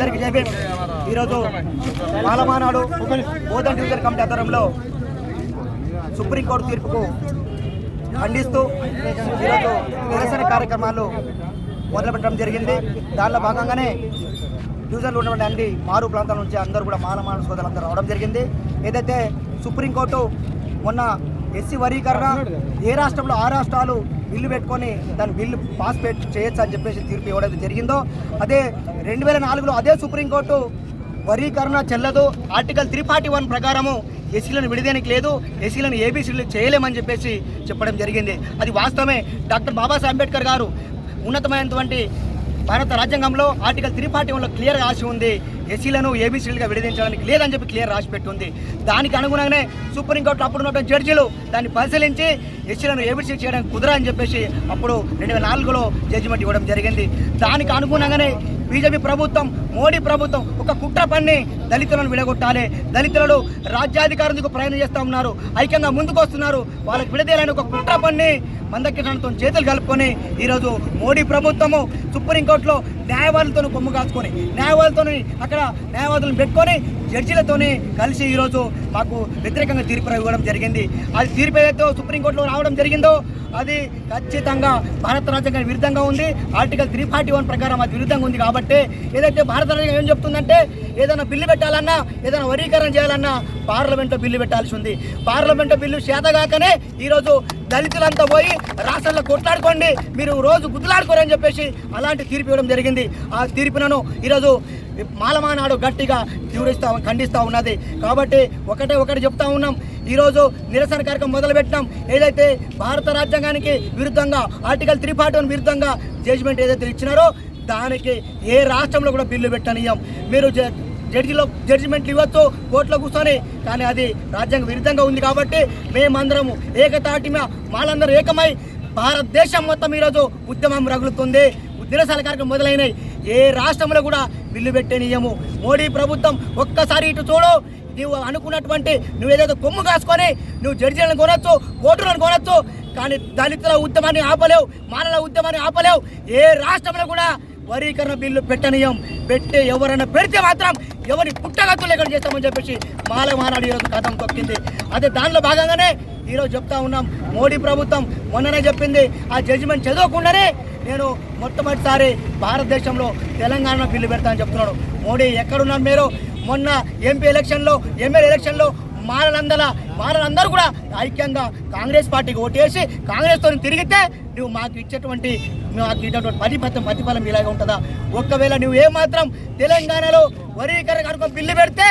జైబే ఈరోజు మాలమానాడు Bodhan division committee ఆధ్వర్యంలో సుప్రీంకోర్టు తీర్పుకు ఖండిస్తూ ఈరోజు నిరసన కార్యక్రమాలు మొదలుపెట్టడం జరిగింది. దానిలో భాగంగానే డివిజన్లో ఉన్నటువంటి అన్ని మారు ప్రాంతాల నుంచి అందరూ కూడా మానమాన సోదరులందరూ రావడం జరిగింది. ఏదైతే సుప్రీంకోర్టు మొన్న ఎస్సీ వర్గీకరణ ఏ రాష్ట్రంలో ఆ రాష్ట్రాలు బిల్లు పెట్టుకొని దాని బిల్లు పాస్ పెట్ చేయొచ్చు అని చెప్పేసి తీర్పు ఇవ్వడం జరిగిందో అదే రెండు వేల నాలుగులో అదే సుప్రీంకోర్టు వర్గీకరణ చెల్లదు. ఆర్టికల్ త్రీ ఫార్టీ వన్ ప్రకారము ఎస్సీలను విడిదేనికి లేదు ఎస్సీలను ఏబీసీలు చేయలేమని చెప్పేసి చెప్పడం జరిగింది. అది వాస్తవమే. డాక్టర్ బాబాసాహెబ్ అంబేద్కర్ గారు ఉన్నతమైనటువంటి భారత రాజ్యాంగంలో ఆర్టికల్ త్రీ ఫార్టీ వన్లో క్లియర్ రాసి ఉంది. ఎస్సీలను ఏబీసీలుగా విడదించడానికి లేదని చెప్పి క్లియర్ రాసి పెట్టుంది. దానికి అనుగుణంగానే సుప్రీంకోర్టు అప్పుడు ఉన్న జడ్జీలు దాన్ని పరిశీలించి ఎస్సీలను ఏబీసీ చేయడానికి కుదరని చెప్పేసి అప్పుడు రెండు వేల నాలుగులో జడ్జిమెంట్ ఇవ్వడం జరిగింది. దానికి అనుగుణంగానే బీజేపీ ప్రభుత్వం మోడీ ప్రభుత్వం ఒక కుట్ర పన్ని దళితులను విడగొట్టాలి. దళితులను రాజ్యాధికారులకు ప్రయాణం చేస్తూ ఉన్నారు. ఐక్యంగా ముందుకు వస్తున్నారు వాళ్ళకి విడదీయాలని ఒక కుట్ర పన్ని మందకిరణతో చేతులు కలుపుకొని ఈరోజు మోడీ ప్రభుత్వము సుప్రీంకోర్టులో న్యాయవాదులతో కొమ్ము కాచుకొని న్యాయవాదులతో అక్కడ న్యాయవాదులను పెట్టుకొని జడ్జీలతోనే కలిసి ఈరోజు మాకు వ్యతిరేకంగా తీర్పు ఇవ్వడం జరిగింది. అది తీర్పు ఏదైతే సుప్రీంకోర్టులో రావడం జరిగిందో అది ఖచ్చితంగా భారత రాజ్యాంగానికి విరుద్ధంగా ఉంది. ఆర్టికల్ త్రీ ఫార్టీ వన్ ప్రకారం అది విరుద్ధంగా ఉంది కాబట్టి ఏదైతే భారత రాజ్యాంగం ఏం చెప్తుందంటే ఏదైనా బిల్లు పెట్టాలన్నా ఏదైనా వర్గీకరణ చేయాలన్నా పార్లమెంట్లో బిల్లు పెట్టాల్సి ఉంది. పార్లమెంట్లో బిల్లు చేతగాకనే ఈరోజు దళితులంతా పోయి రాష్ట్రంలో కొట్లాడుకోండి మీరు రోజు గుద్దులాడుకోరని చెప్పేసి అలాంటి తీర్పు ఇవ్వడం జరిగింది. ఆ తీర్పునను ఈరోజు మాలమానాడు గట్టిగా తీవ్రిస్తా ఖండిస్తూ ఉన్నది. కాబట్టి ఒకటే ఒకటి చెప్తా ఉన్నాం. ఈరోజు నిరసన కార్యక్రమం మొదలుపెట్టినాం. ఏదైతే భారత రాజ్యాంగానికి విరుద్ధంగా ఆర్టికల్ త్రీ ఫార్టీ వన్ విరుద్ధంగా జడ్జిమెంట్ ఏదైతే ఇచ్చినారో దానికి ఏ రాష్ట్రంలో కూడా బిల్లు పెట్టనియం. మీరు జ- జడ్జిలో జడ్జిమెంట్లు ఇవ్వచ్చు కోర్టులో కూర్చొని. కానీ అది రాజ్యాంగ విరుద్ధంగా ఉంది కాబట్టి మేమందరము ఏకతాటి మాలందరూ ఏకమై భారతదేశం మొత్తం ఈరోజు ఉద్యమం రగులుతుంది. నిరసన కార్యక్రమం మొదలైనవి. ఏ రాష్ట్రంలో కూడా బిల్లు పెట్టనీయము మోడీ ప్రభుత్వం ఒక్కసారి ఇటు చూడు. నువ్వు అనుకున్నటువంటి నువ్వు ఏదైతే కొమ్ము కాసుకొని నువ్వు జడ్జీలను కొనొచ్చు కోర్టులను కొనొచ్చు కానీ దళితుల ఉద్యమాన్ని ఆపలేవు మానల ఉద్యమాన్ని ఆపలేవు. ఏ రాష్ట్రంలో కూడా వరీకరణ బిల్లు పెట్టనీయం. పెట్టి ఎవరైనా పెడితే మాత్రం ఎవరి పుట్టగతులు ఎక్కడ చేస్తామని చెప్పేసి మాల మానాడు ఈరోజు కథం తొక్కింది. అదే దానిలో భాగంగానే ఈరోజు చెప్తా ఉన్నాం. మోడీ ప్రభుత్వం మొన్ననే చెప్పింది. ఆ జడ్జిమెంట్ చదవకుండానే నేను మొట్టమొదటిసారి భారతదేశంలో తెలంగాణ బిల్లు పెడతానని చెప్తున్నాడు మోడీ ఎక్కడున్నారు మీరు? మొన్న ఎంపీ ఎలక్షన్లో ఎమ్మెల్యే ఎలక్షన్లో మారలందల మారలందరూ కూడా ఐక్యంగా కాంగ్రెస్ పార్టీకి ఓటేసి కాంగ్రెస్తో తిరిగితే నువ్వు మాకు ఇచ్చేటువంటి మాకు ఇచ్చేటువంటి ప్రతిఫలం ప్రతిఫలం ఇలాగే ఉంటుందా? ఒక్కవేళ నువ్వు ఏమాత్రం తెలంగాణలో వరీకరణ కనుక బిల్లు పెడితే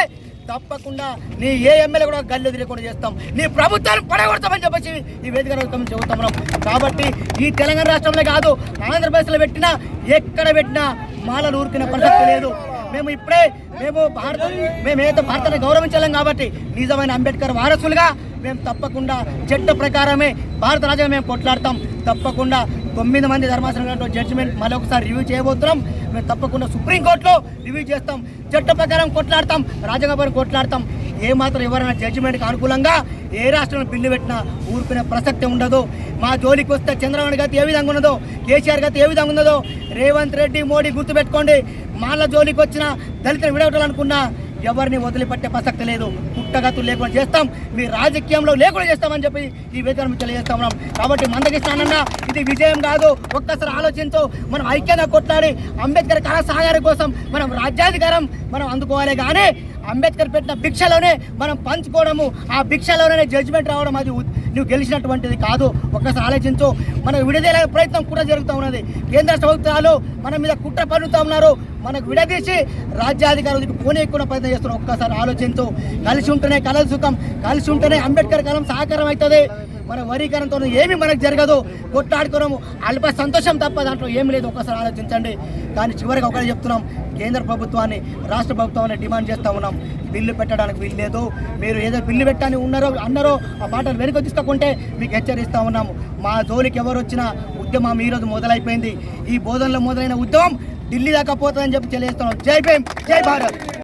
తప్పకుండా నీ ఏ ఎమ్మెల్యే కూడా గల్లు తిరగకుండా చేస్తాం. నీ ప్రభుత్వాన్ని పడగొడతామని చెప్పేసి ఈ వేదిక రూపం చెబుతున్నాం కాబట్టి ఈ తెలంగాణ రాష్ట్రంలో కాదు ఆంధ్రప్రదేశ్లో పెట్టినా ఎక్కడ పెట్టినా మాల ఊరికిన పరిస్థితి లేదు. మేము ఇప్పుడే మేము భారత మేము ఏదో భారతాన్ని గౌరవించలేం కాబట్టి నిజమైన అంబేద్కర్ వారసులుగా మేము తప్పకుండా చట్ట ప్రకారమే భారత రాజ్యాంగం మేము కొట్లాడతాం. తప్పకుండా తొమ్మిది మంది ధర్మాసనం జడ్జిమెంట్ మరొకసారి రివ్యూ చేయబోతున్నాం. మేము తప్పకుండా సుప్రీంకోర్టులో రివ్యూ చేస్తాం. చట్ట ప్రకారం కొట్లాడతాం. రాజ్యాంగపరం కొట్లాడతాం. ఏమాత్రం ఎవరైనా జడ్జిమెంట్కి అనుకూలంగా ఏ రాష్ట్రంలో బిల్లు పెట్టినా ఊరుకునే ప్రసక్తి ఉండదు. మా జోలికి వస్తే చంద్రబాబు గతి ఏ విధంగా ఉన్నదో కేసీఆర్ గతి ఏ విధంగా ఉన్నదో రేవంత్ రెడ్డి మోడీ గుర్తుపెట్టుకోండి. మాల జోలికి వచ్చిన దళితులు విడగొట్టాలనుకున్నా ఎవరిని వదిలిపెట్టే ప్రసక్తి లేదు. పుట్టగతులు లేకుండా చేస్తాం. మీ రాజకీయంలో లేకుండా చేస్తామని చెప్పి ఈ వేదిక తెలియజేస్తాం ఉన్నాం. కాబట్టి మందకిస్తానన్నా ఇది విజయం కాదు. ఒక్కసారి ఆలోచించు. మనం ఐక్యంగా కొట్లాడి అంబేద్కర్ కళ కోసం మనం రాజ్యాధికారం మనం అందుకోవాలి. కానీ అంబేద్కర్ పెట్టిన భిక్షలోనే మనం పంచుకోవడము. ఆ భిక్షలోనే జడ్జిమెంట్ రావడం అది నువ్వు గెలిచినటువంటిది కాదు. ఒక్కసారి ఆలోచించు. మన విడదీయలే ప్రయత్నం కూడా జరుగుతూ ఉన్నది. కేంద్ర ప్రభుత్వాలు మన మీద కుట్ర పన్నుతూ ఉన్నారు. మనకు విడదీసి రాజ్యాధికారులకు పోనీయకుండా ప్రయత్నం చేస్తున్నారు. ఒక్కసారి ఆలోచించు. కలిసి ఉంటేనే కలల సుఖం కలిసి ఉంటేనే అంబేద్కర్ కాలం సహకారం అవుతుంది మన వరీకరణతో ఏమి మనకు జరగదు. కొట్లాడుకోవడము అల్ప సంతోషం తప్ప దాంట్లో ఏమి లేదు. ఒక్కసారి ఆలోచించండి. కానీ చివరికి ఒకటి చెప్తున్నాం. కేంద్ర ప్రభుత్వాన్ని రాష్ట్ర ప్రభుత్వాన్ని డిమాండ్ చేస్తూ ఉన్నాం. బిల్లు పెట్టడానికి వీలు లేదు. మీరు ఏదో బిల్లు పెట్టని ఉన్నారో అన్నారో ఆ మాటలు వెనుక తీసుకోకుంటే మీకు హెచ్చరిస్తూ ఉన్నాము. మా జోలికి ఎవరు వచ్చినా ఉద్యమం ఈరోజు మొదలైపోయింది. ఈ బోధనలో మొదలైన ఉద్యమం ఢిల్లీ దాకా పోతుందని చెప్పి తెలియజేస్తున్నాం. జై భీమ్ జై భారత్.